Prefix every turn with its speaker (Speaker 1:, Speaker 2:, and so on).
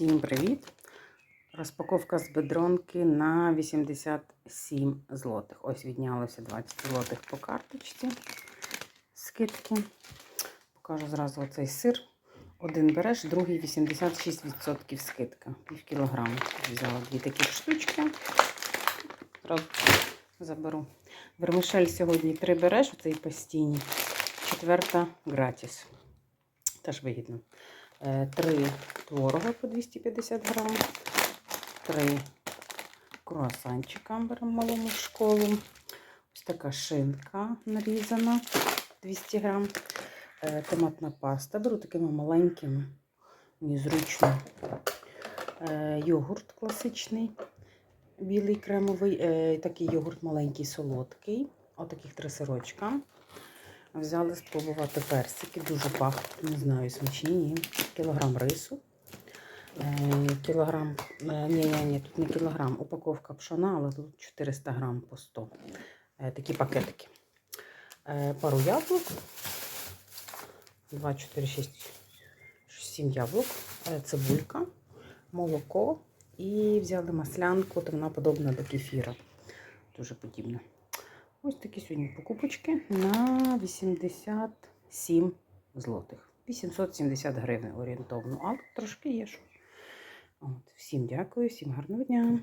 Speaker 1: Всім привіт! Розпаковка з бедронки на 87 злотих. Ось віднялося 20 злотих по карточці. Скидки. Покажу зразу оцей сир. Один береш, другий 86% скидка. Пів кілограма. Взяла дві такі штучки. Зразу заберу. Вермишель сьогодні три береш, оцей постійний. Четверта гратіс. Теж вигідно. Е, Три творога по 250 грам. Три круасанчика беремо малому в школу. Ось така шинка нарізана 200 грам. Е, Томатна паста. Беру такими маленькими. Мені зручно. Е, Йогурт класичний, білий кремовий. Е, Такий йогурт маленький, солодкий. Отаких три сирочка. Взяли спробувати персики, дуже пахнуть, не знаю, смачні. ні. Кілограм рису. Е, Кілограм, е, ні, ні, ні, тут не кілограм, упаковка пшона, але тут 400 грам по 100. Е, Такі пакетики. Пару яблук. 2, 4, 6, 7 яблук. Цибулька, молоко. І взяли маслянку, то вона подобна до кефіра. Дуже подібна. Ось такі сьогодні покупочки на 87 злотих. 870 гривень орієнтовно, але трошки є. що. От, всім дякую, всім гарного дня.